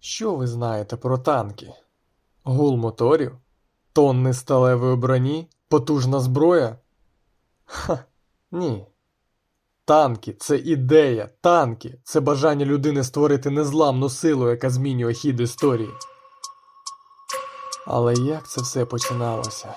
Що ви знаєте про танки? Гул моторів? Тонни сталевої броні? Потужна зброя? Ха, ні. Танки це ідея, танки це бажання людини створити незламну силу, яка змінює хід історії. Але як це все починалося?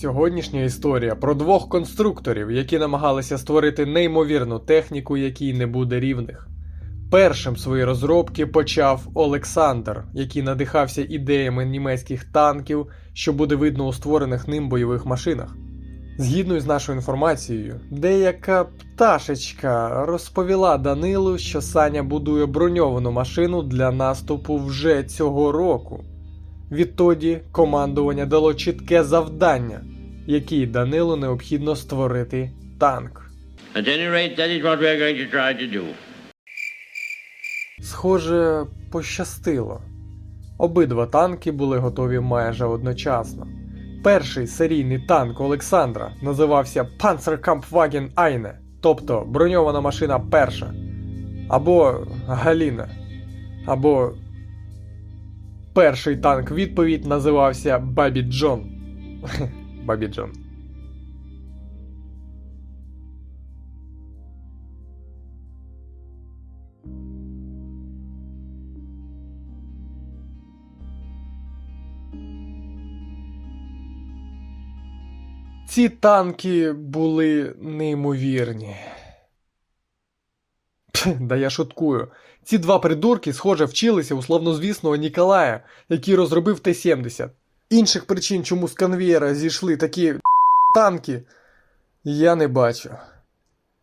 Сьогоднішня історія про двох конструкторів, які намагалися створити неймовірну техніку, якій не буде рівних. Першим свої розробки почав Олександр, який надихався ідеями німецьких танків, що буде видно у створених ним бойових машинах. Згідно з нашою інформацією, деяка пташечка розповіла Данилу, що Саня будує броньовану машину для наступу вже цього року. Відтоді командування дало чітке завдання, який Данилу необхідно створити танк. Схоже, пощастило. Обидва танки були готові майже одночасно. Перший серійний танк Олександра називався Panzerkampfwagen Eine, тобто броньована машина перша, або Галіна, або перший танк відповідь називався Бабі Джон. Бабі Джон. Ці танки були неймовірні. Да я шуткую. Ці два придурки, схоже, вчилися у славнозвісного Ніколая, який розробив Т-70. Інших причин, чому з конвієра зійшли такі танки, я не бачу.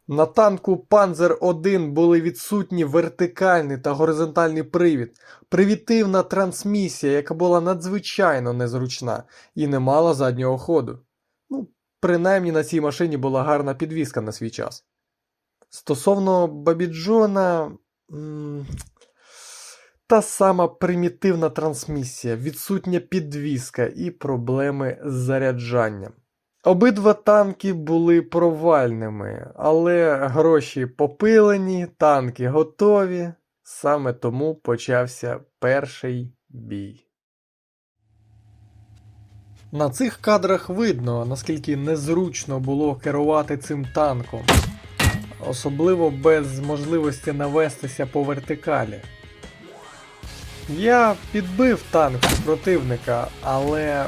На танку Панзер 1 були відсутні вертикальний та горизонтальний привід, привітивна трансмісія, яка була надзвичайно незручна і не мала заднього ходу. Ну, принаймні на цій машині була гарна підвізка на свій час. Стосовно Бабіджона. Та сама примітивна трансмісія, відсутня підвізка і проблеми з заряджанням. Обидва танки були провальними, але гроші попилені, танки готові. Саме тому почався перший бій. На цих кадрах видно, наскільки незручно було керувати цим танком, особливо без можливості навестися по вертикалі. Я підбив танк противника, але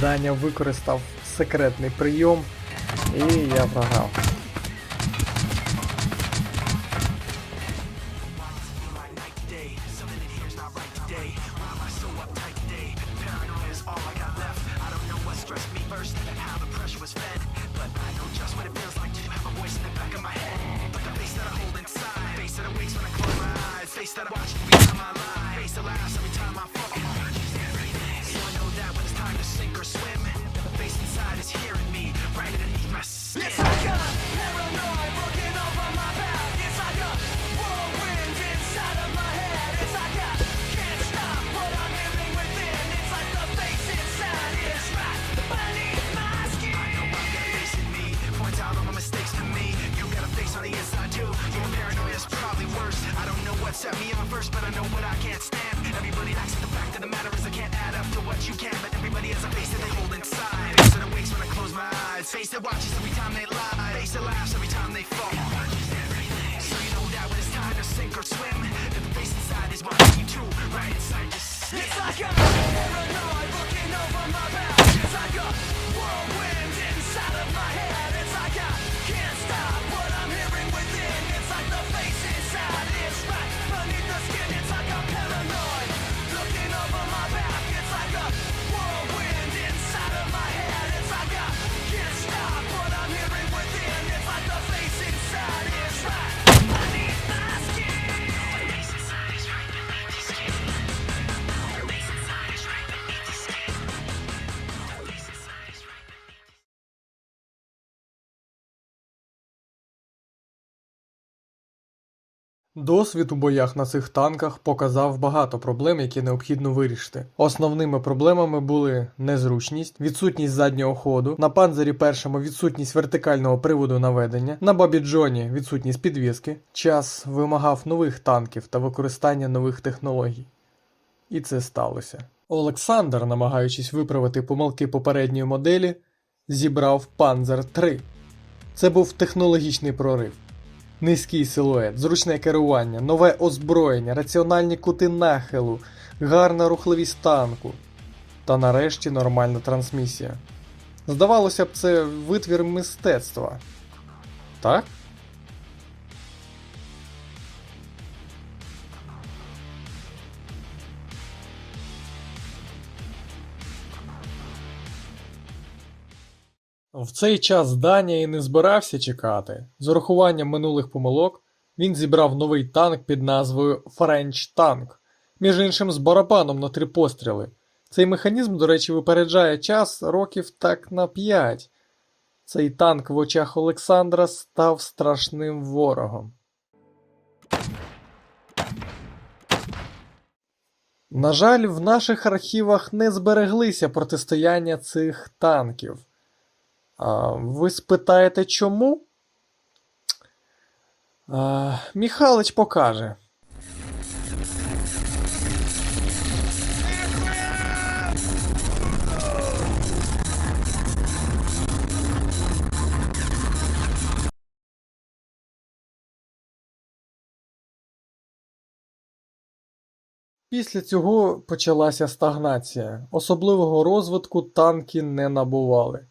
Даня використав секретний прийом і я програв. not right today. Why am I so uptight today? Paranoia is all I got left. I don't know what stressed me first and how the pressure was fed. But I know just what it feels like to have a voice in the back of my head. But the face that I hold inside. Face that awakes when I close my eyes. Face that I watch every time I lie. Face that laughs every time I fall. So I know that when it's time to sink or swim. set me on first, but I know what I can't stand. Everybody acts at the fact of the matter is I can't add up to what you can, but everybody has a face that they hold inside. Face that awakes when I close my eyes. Face that watches every time they lie. Face that laughs every time they fall. Досвід у боях на цих танках показав багато проблем, які необхідно вирішити. Основними проблемами були незручність, відсутність заднього ходу, на панзері першому відсутність вертикального приводу наведення, на бабі Джоні відсутність підвіски. Час вимагав нових танків та використання нових технологій. І це сталося. Олександр, намагаючись виправити помилки попередньої моделі, зібрав Panzer 3. Це був технологічний прорив. Низький силует, зручне керування, нове озброєння, раціональні кути нахилу, гарна рухливість танку та нарешті нормальна трансмісія. Здавалося б, це витвір мистецтва. Так? В цей час Даня і не збирався чекати. З урахуванням минулих помилок він зібрав новий танк під назвою French Tank, між іншим з барабаном на три постріли. Цей механізм, до речі, випереджає час років так на 5. Цей танк в очах Олександра став страшним ворогом. На жаль, в наших архівах не збереглися протистояння цих танків. Ви спитаєте чому? Міхалич покаже. Після цього почалася стагнація. Особливого розвитку танки не набували.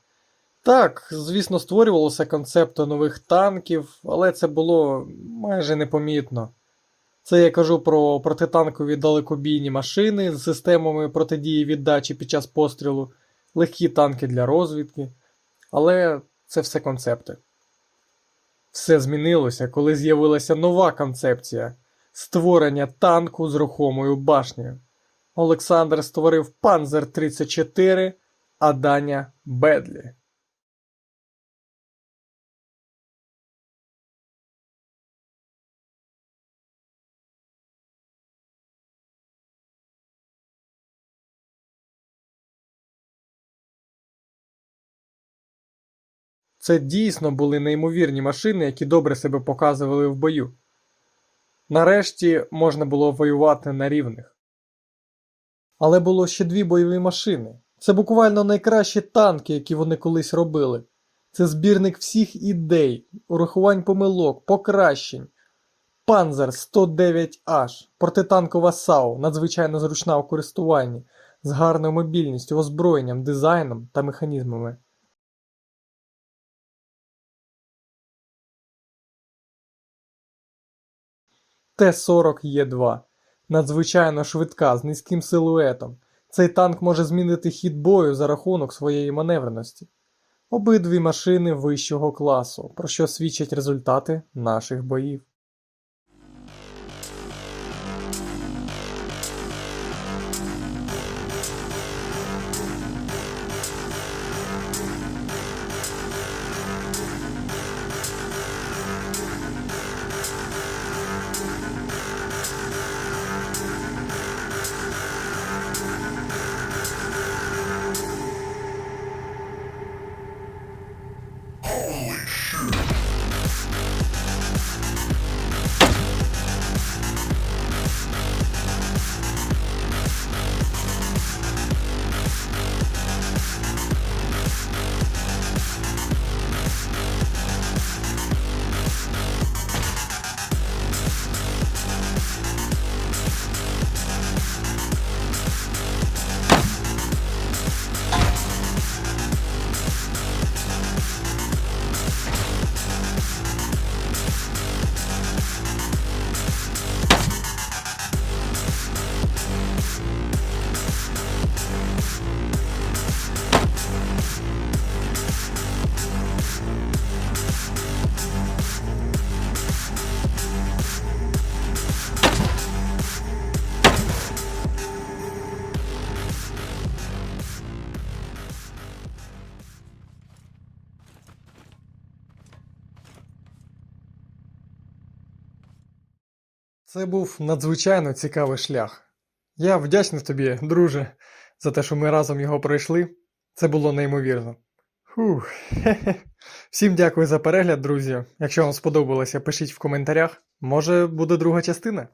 Так, звісно, створювалося концепти нових танків, але це було майже непомітно. Це я кажу про протитанкові далекобійні машини з системами протидії віддачі під час пострілу, легкі танки для розвідки. Але це все концепти. Все змінилося, коли з'явилася нова концепція створення танку з рухомою башнею. Олександр створив Панзер 34, а Даня Бедлі. Це дійсно були неймовірні машини, які добре себе показували в бою. Нарешті можна було воювати на рівних. Але було ще дві бойові машини. Це буквально найкращі танки, які вони колись робили. Це збірник всіх ідей, урахувань помилок, покращень. Панзер 109H, протитанкова САУ, надзвичайно зручна у користуванні, з гарною мобільністю, озброєнням, дизайном та механізмами. Т-40Е2 надзвичайно швидка з низьким силуетом. Цей танк може змінити хід бою за рахунок своєї маневреності. Обидві машини вищого класу, про що свідчать результати наших боїв. Це був надзвичайно цікавий шлях. Я вдячний тобі, друже, за те, що ми разом його пройшли. Це було неймовірно. Фух. Всім дякую за перегляд, друзі. Якщо вам сподобалося, пишіть в коментарях. Може, буде друга частина.